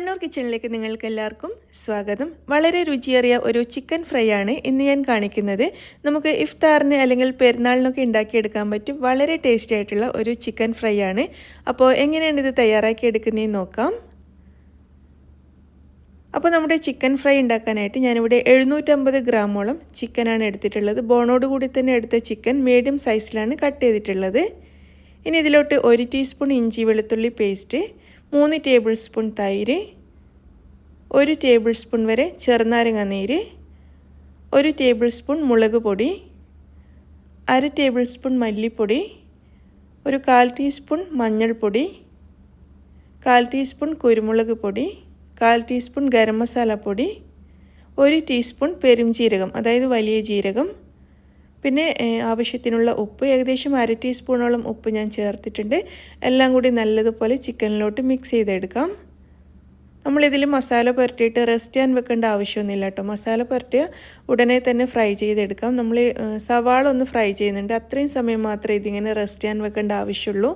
കണ്ണൂർ കിച്ചണിലേക്ക് നിങ്ങൾക്ക് എല്ലാവർക്കും സ്വാഗതം. വളരെ രുചിയേറിയ ഒരു ചിക്കൻ ഫ്രൈ ആണ് ഇന്ന് ഞാൻ കാണിക്കുന്നത്. നമുക്ക് ഇഫ്താറിന് അല്ലെങ്കിൽ പെരുന്നാളിനൊക്കെ ഉണ്ടാക്കിയെടുക്കാൻ പറ്റും വളരെ ടേസ്റ്റി ആയിട്ടുള്ള ഒരു ചിക്കൻ ഫ്രൈ ആണ് അപ്പോൾ എങ്ങനെയാണ് ഇത് തയ്യാറാക്കി എടുക്കുന്നതെന്ന് നോക്കാം. അപ്പോൾ നമ്മുടെ ചിക്കൻ ഫ്രൈ ഉണ്ടാക്കാനായിട്ട് ഞാനിവിടെ എഴുന്നൂറ്റമ്പത് ഗ്രാമോളം ചിക്കനാണ് എടുത്തിട്ടുള്ളത്. ബോണോട് കൂടി തന്നെ എടുത്ത ചിക്കൻ മീഡിയം സൈസിലാണ് കട്ട് ചെയ്തിട്ടുള്ളത്. ഇനി ഇതിലോട്ട് ഒരു ടീസ്പൂൺ ഇഞ്ചി വെളുത്തുള്ളി പേസ്റ്റ് മൂന്ന് ടേബിൾ സ്പൂൺ തൈര് ഒരു ടേബിൾ സ്പൂൺ വരെ ചെറുനാരങ്ങ നീര് ഒരു ടേബിൾ സ്പൂൺ മുളക് പൊടി അര ടേബിൾ സ്പൂൺ മല്ലിപ്പൊടി ഒരു കാൽ ടീസ്പൂൺ മഞ്ഞൾപ്പൊടി കാൽ ടീസ്പൂൺ കുരുമുളക് പൊടി കാൽ ടീസ്പൂൺ ഗരം മസാല പൊടി ഒരു ടീസ്പൂൺ പെരും ജീരകം അതായത് വലിയ ജീരകം പിന്നെ ആവശ്യത്തിനുള്ള ഉപ്പ് ഏകദേശം അര ടീസ്പൂണോളം ഉപ്പ് ഞാൻ ചേർത്തിട്ടുണ്ട്. എല്ലാം കൂടി നല്ലതുപോലെ ചിക്കനിലോട്ട് മിക്സ് ചെയ്തെടുക്കാം. നമ്മളിതിൽ മസാല പുരട്ടിയിട്ട് റെസ്റ്റ് ചെയ്യാൻ വെക്കേണ്ട ആവശ്യമൊന്നുമില്ല കേട്ടോ. മസാല പുരട്ടിയ ഉടനെ തന്നെ ഫ്രൈ ചെയ്തെടുക്കാം. നമ്മൾ സവാള ഒന്ന് ഫ്രൈ ചെയ്യുന്നുണ്ട്. അത്രയും സമയം മാത്രമേ ഇതിങ്ങനെ റെസ്റ്റ് ചെയ്യാൻ വെക്കേണ്ട ആവശ്യമുള്ളൂ.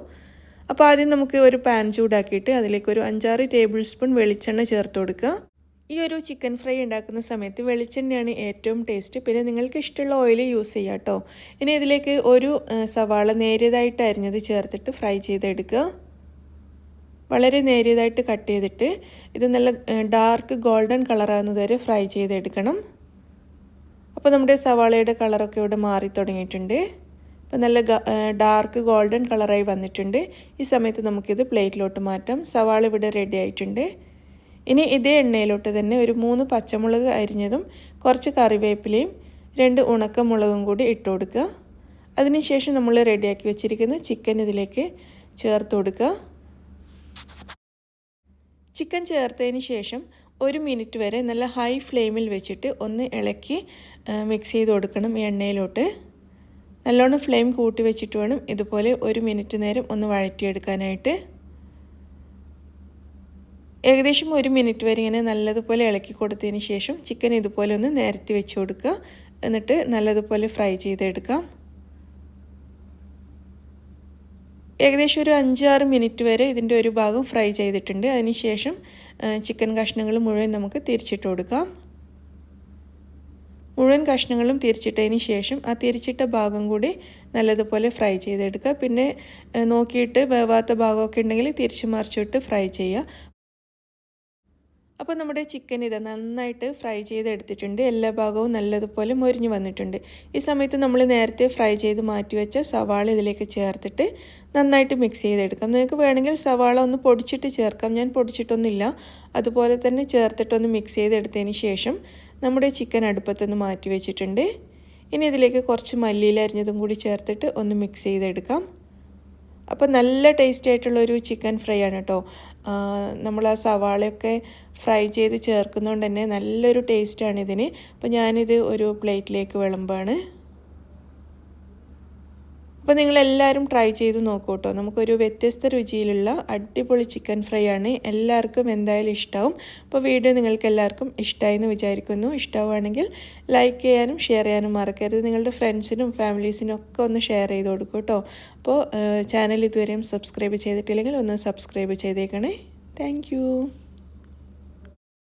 അപ്പോൾ ആദ്യം നമുക്ക് ഒരു പാൻ ചൂടാക്കിയിട്ട് അതിലേക്ക് ഒരു അഞ്ചാറ് ടേബിൾ സ്പൂൺ വെളിച്ചെണ്ണ ചേർത്ത് കൊടുക്കുക. ഈ ഒരു ചിക്കൻ ഫ്രൈ ഉണ്ടാക്കുന്ന സമയത്ത് വെളിച്ചെണ്ണയാണ് ഏറ്റവും ടേസ്റ്റ് പിന്നെ നിങ്ങൾക്ക് ഇഷ്ടമുള്ള ഓയിൽ യൂസ് ചെയ്യാം കേട്ടോ. ഇനി ഇതിലേക്ക് ഒരു സവാള നേരിയതായിട്ട് അരിഞ്ഞത് ചേർത്തിട്ട് ഫ്രൈ ചെയ്തെടുക്കുക. വളരെ നേരിയതായിട്ട് കട്ട് ചെയ്തിട്ട് ഇത് നല്ല ഡാർക്ക് ഗോൾഡൻ കളറാകുന്നത് വരെ ഫ്രൈ ചെയ്തെടുക്കണം. അപ്പോൾ നമ്മുടെ സവാളയുടെ കളറൊക്കെ ഇവിടെ മാറി തുടങ്ങിയിട്ടുണ്ട്. അപ്പോൾ നല്ല ഡാർക്ക് ഗോൾഡൻ കളറായി വന്നിട്ടുണ്ട്. ഈ സമയത്ത് നമുക്കിത് പ്ലേറ്റിലോട്ട് മാറ്റാം. സവാള ഇവിടെ റെഡി ആയിട്ടുണ്ട്. ഇനി ഇതേ എണ്ണയിലോട്ട് തന്നെ ഒരു മൂന്ന് പച്ചമുളക് അരിഞ്ഞതും കുറച്ച് കറിവേപ്പിലയും രണ്ട് ഉണക്കമുളകും കൂടി ഇട്ട് കൊടുക്കുക. അതിനുശേഷം നമ്മൾ റെഡിയാക്കി വെച്ചിരിക്കുന്ന ചിക്കൻ ഇതിലേക്ക് ചേർത്ത് കൊടുക്കുക. ചിക്കൻ ചേർത്തതിന് ശേഷം ഒരു മിനിറ്റ് വരെ നല്ല ഹൈ ഫ്ലെയിമിൽ വെച്ചിട്ട് ഒന്ന് ഇളക്കി മിക്സ് ചെയ്ത് കൊടുക്കണം ഈ എണ്ണയിലോട്ട്. നല്ലോണം ഫ്ലെയിം കൂട്ടി വെച്ചിട്ട് വേണം ഇതുപോലെ ഒരു മിനിറ്റ് നേരം ഒന്ന് വഴറ്റിയെടുക്കാനായിട്ട്. ഏകദേശം ഒരു മിനിറ്റ് വരെ ഇങ്ങനെ നല്ലതുപോലെ ഇളക്കി കൊടുത്തതിന് ശേഷം ചിക്കൻ ഇതുപോലെ ഒന്ന് നേരത്തി വെച്ച് കൊടുക്കുക. എന്നിട്ട് നല്ലതുപോലെ ഫ്രൈ ചെയ്തെടുക്കാം. ഏകദേശം ഒരു അഞ്ചാറ് മിനിറ്റ് വരെ ഇതിന്റെ ഒരു ഭാഗം ഫ്രൈ ചെയ്തിട്ടുണ്ട്. അതിനുശേഷം ചിക്കൻ കഷ്ണങ്ങൾ മുഴുവൻ നമുക്ക് തിരിച്ചിട്ട് കൊടുക്കാം. മുഴുവൻ കഷ്ണങ്ങളും തിരിച്ചിട്ടതിന് ശേഷം ആ തിരിച്ചിട്ട ഭാഗം കൂടി നല്ലതുപോലെ ഫ്രൈ ചെയ്തെടുക്കുക. പിന്നെ നോക്കിയിട്ട് വേവാത്ത ഭാഗമൊക്കെ ഉണ്ടെങ്കിൽ തിരിച്ചു മറിച്ചിട്ട് ഫ്രൈ ചെയ്യുക. അപ്പോൾ നമ്മുടെ ചിക്കൻ ഇത് നന്നായിട്ട് ഫ്രൈ ചെയ്തെടുത്തിട്ടുണ്ട്. എല്ലാ ഭാഗവും നല്ലതുപോലെ മൊരിഞ്ഞു വന്നിട്ടുണ്ട്. ഈ സമയത്ത് നമ്മൾ നേരത്തെ ഫ്രൈ ചെയ്ത് മാറ്റി വെച്ച സവാള ഇതിലേക്ക് ചേർത്തിട്ട് നന്നായിട്ട് മിക്സ് ചെയ്തെടുക്കാം. നിങ്ങൾക്ക് വേണമെങ്കിൽ സവാള ഒന്ന് പൊടിച്ചിട്ട് ചേർക്കാം. ഞാൻ പൊടിച്ചിട്ടൊന്നുമില്ല. അതുപോലെ തന്നെ ചേർത്തിട്ടൊന്ന് മിക്സ് ചെയ്തെടുത്തതിന് ശേഷം നമ്മുടെ ചിക്കൻ അടുപ്പത്തൊന്ന് മാറ്റി വെച്ചിട്ടുണ്ട്. ഇനി ഇതിലേക്ക് കുറച്ച് മല്ലിയിൽ അരിഞ്ഞതും കൂടി ചേർത്തിട്ട് ഒന്ന് മിക്സ് ചെയ്തെടുക്കാം. അപ്പോൾ നല്ല ടേസ്റ്റി ആയിട്ടുള്ളൊരു ചിക്കൻ ഫ്രൈ ആണ് കേട്ടോ നമ്മൾ ആ സവാളയൊക്കെ ഫ്രൈ ചെയ്ത് ചേർക്കുന്നതുകൊണ്ട് തന്നെ നല്ലൊരു ടേസ്റ്റാണ് ഇതിന്. അപ്പോൾ ഞാനിത് ഒരു പ്ലേറ്റിലേക്ക് വിളമ്പാണ്. അപ്പോൾ നിങ്ങളെല്ലാവരും ട്രൈ ചെയ്ത് നോക്കൂ കേട്ടോ നമുക്കൊരു വ്യത്യസ്ത രുചിയിലുള്ള അടിപൊളി ചിക്കൻ ഫ്രൈ ആണ് എല്ലാവർക്കും എന്തായാലും ഇഷ്ടമാവും അപ്പോൾ വീഡിയോ നിങ്ങൾക്ക് എല്ലാവർക്കും ഇഷ്ടമായി എന്ന് വിചാരിക്കുന്നു. ഇഷ്ടമാവുകയാണെങ്കിൽ ലൈക്ക് ചെയ്യാനും ഷെയർ ചെയ്യാനും മറക്കരുത്. നിങ്ങളുടെ ഫ്രണ്ട്സിനും ഫാമിലീസിനും ഒക്കെ ഒന്ന് ഷെയർ ചെയ്ത് കൊടുക്കും കേട്ടോ അപ്പോൾ ചാനൽ ഇതുവരെയും സബ്സ്ക്രൈബ് ചെയ്തിട്ടില്ലെങ്കിൽ ഒന്ന് സബ്സ്ക്രൈബ് ചെയ്തേക്കണേ. താങ്ക്